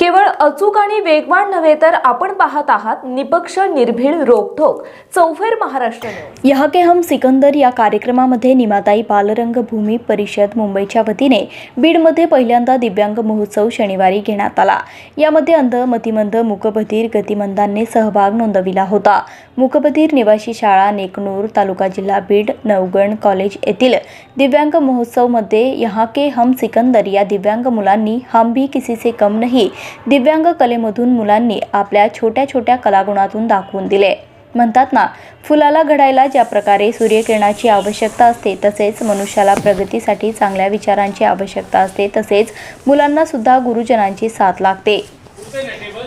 केवळ अचूक आणि वेगवान नव्हे तर आपण पाहत आहात निपक्ष निर्भीड रोखोक चौफेर महाराष्ट्र न्यूज. यहाँ के हम सिकंदर या कार्यक्रमामध्ये निमाताई बालरंग भूमी परिषद मुंबईच्या वतीने बीडमध्ये पहिल्यांदा दिव्यांग महोत्सव शनिवारी घेण्यात आला. यामध्ये अंध मतिमंद मुकबधीर गतिमंदांनी सहभाग नोंदविला होता. मुकबधीर निवासी शाळा नेकनूर तालुका जिल्हा बीड नवगण कॉलेज येथील दिव्यांग महोत्सवमध्ये यहाँ के हम सिकंदर या दिव्यांग मुलांनी हम भी किसी से कम नहीं दिव्यांग कलेमधून मुलांनी आपल्या छोट्या छोट्या कलागुणातून दाखवून दिले. म्हणतात ना फुलाला घडायला ज्या प्रकारे सूर्यकिरणाची आवश्यकता असते तसेच मनुष्याला प्रगतीसाठी चांगल्या विचारांची आवश्यकता असते तसेच मुलांना सुद्धा गुरुजनांची साथ लागते.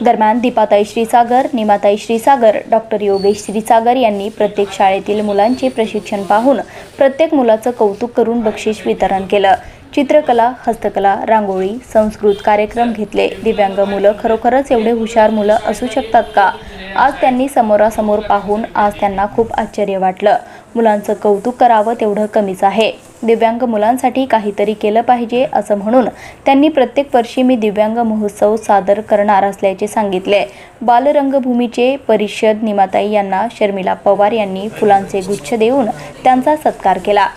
दरम्यान दीपाताई श्रीसागर निमाताई श्रीसागर डॉक्टर योगेश श्रीसागर यांनी प्रत्येक शाळेतील मुलांचे प्रशिक्षण पाहून प्रत्येक मुलाचं कौतुक करून बक्षीस वितरण केलं. चित्रकला हस्तकला रांगोळी संस्कृत कार्यक्रम घेतले. दिव्यांग मुलं खरोखरच एवढे हुशार मुलं असू शकतात का? आज त्यांनी समोरासमोर पाहून आज त्यांना खूप आश्चर्य वाटलं. मुलांचं कौतुक करावं तेवढं कमीच आहे. दिव्यांग मुलांसाठी काहीतरी केलं पाहिजे असं म्हणून त्यांनी प्रत्येक वर्षी मी दिव्यांग महोत्सव सादर करणार असल्याचे सांगितले. बालरंगभूमीचे परिषद निमाताई यांना शर्मिला पवार यांनी फुलांचे गुच्छ देऊन त्यांचा सत्कार केला.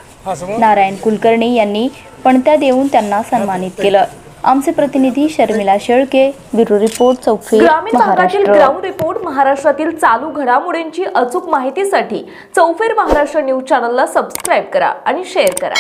नारायण कुलकर्णी यांनी पणत्या देऊन त्यांना सन्मानित केलं. आमचे प्रतिनिधी शर्मिला शेळके ब्युरो रिपोर्ट चौफे ग्रामीण भागातील ग्राउंड रिपोर्ट महाराष्ट्रातील चालू घडामोडींची अचूक माहितीसाठी चौफेर महाराष्ट्र न्यूज चॅनलला सबस्क्राईब करा आणि शेअर करा.